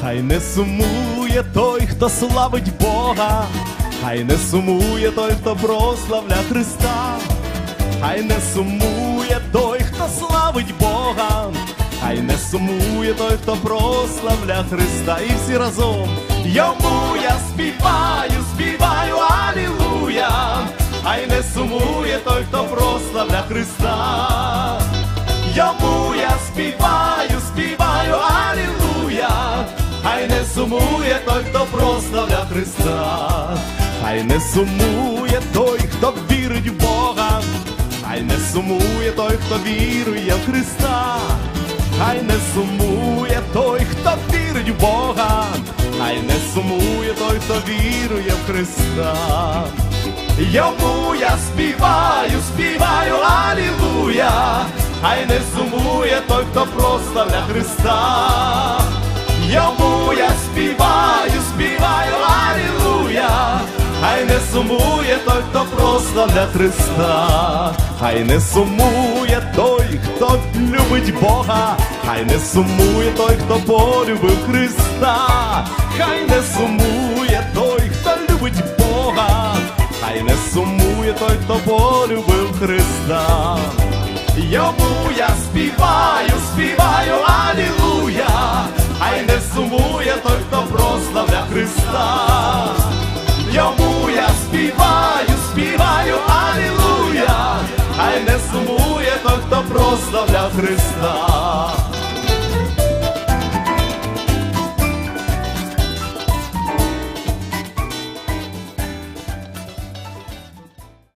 Хай не сумує той, хто славить Бога, хай не сумує той, хто прославля Христа, хай не сумує той, хто славить Бога, хай не сумує той, хто прославля Христа, і всі разом. Йому я співаю, співаю, алілуя, хай не сумує той, хто прославля Христа. Сумує той, хто прославля Христа, хай не сумує той, хто вірить в Бога, хай не сумує той, хто вірує в Христа, хай не сумує той, хто вірить в Бога, хай не сумує той, хто вірує в Христа. Йому я співаю, співаю, алілуя, хай не сумує той, хто прославля Христа. Сумує той, хто прославля Христа, хай не сумує той, хто любить Бога, хай не сумує той, хто полюбив Христа, хай не сумує той, хто любить Бога, хай не сумує той, хто полюбив Христа. Йому співаю, співаю, алілуя, хай не сумує той, хто прославляв Христа.